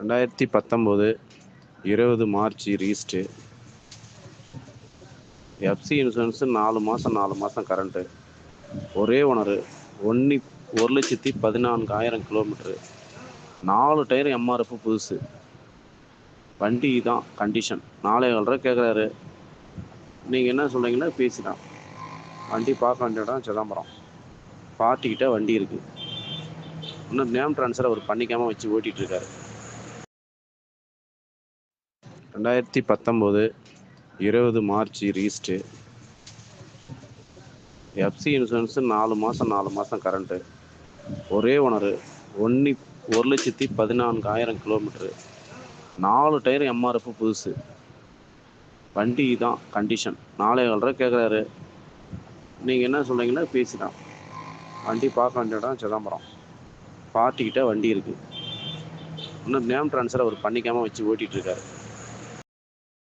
ரெண்டாயிரத்தி பத்தொம்போது இருபது மார்ச் ரீஸ்ட்டு எஃப்சி இன்சூரன்ஸு நாலு மாதம் நாலு மாதம் கரண்ட்டு ஒரே ஓனரு ஒன்று ஒரு லட்சத்தி பதினான்காயிரம் கிலோமீட்ரு நாலு டயர் எம்ஆர்எஃப் புதுசு. வண்டி தான் கண்டிஷன் நாலே ஏழு ரூபா கேட்குறாரு நீங்கள் என்ன சொல்கிறீங்களோ பேசிக்கலாம் வண்டி பார்க்க வேண்டிய இடம் சிதம்பரம். பார்ட்டிக்கிட்ட வண்டி இருக்குது இன்னும் நேம் ட்ரான்ஸ்ஃபர் அவர் பண்ணிக்காமல் வச்சு ஓட்டிகிட்டு இருக்காரு. ரெண்டாயிரத்தி பத்தொம்போது இருபது மார்ச் ரீஸ்ட்டு எஃப்சி இன்சூரன்ஸு நாலு மாதம் நாலு மாதம் கரண்ட்டு ஒரே ஓனரு ஒன்று ஒரு லட்சத்தி பதினான்காயிரம் கிலோமீட்ரு நாலு டயர் எம்ஆர்எஃப் புதுசு. வண்டி தான் கண்டிஷன் நாலே ஏழு ரூபா கேட்குறாரு நீங்கள் என்ன சொல்கிறீங்கன்னா பேசிட்டான் வண்டி பார்க்க வேண்டிய இடம் சிதம்பரம். பார்ட்டிக்கிட்ட வண்டி இருக்குது இன்னும் நேம் ட்ரான்ஸ்ஃபர் அவர் பண்ணிக்காமல் வச்சு ஓட்டிகிட்டு இருக்காரு.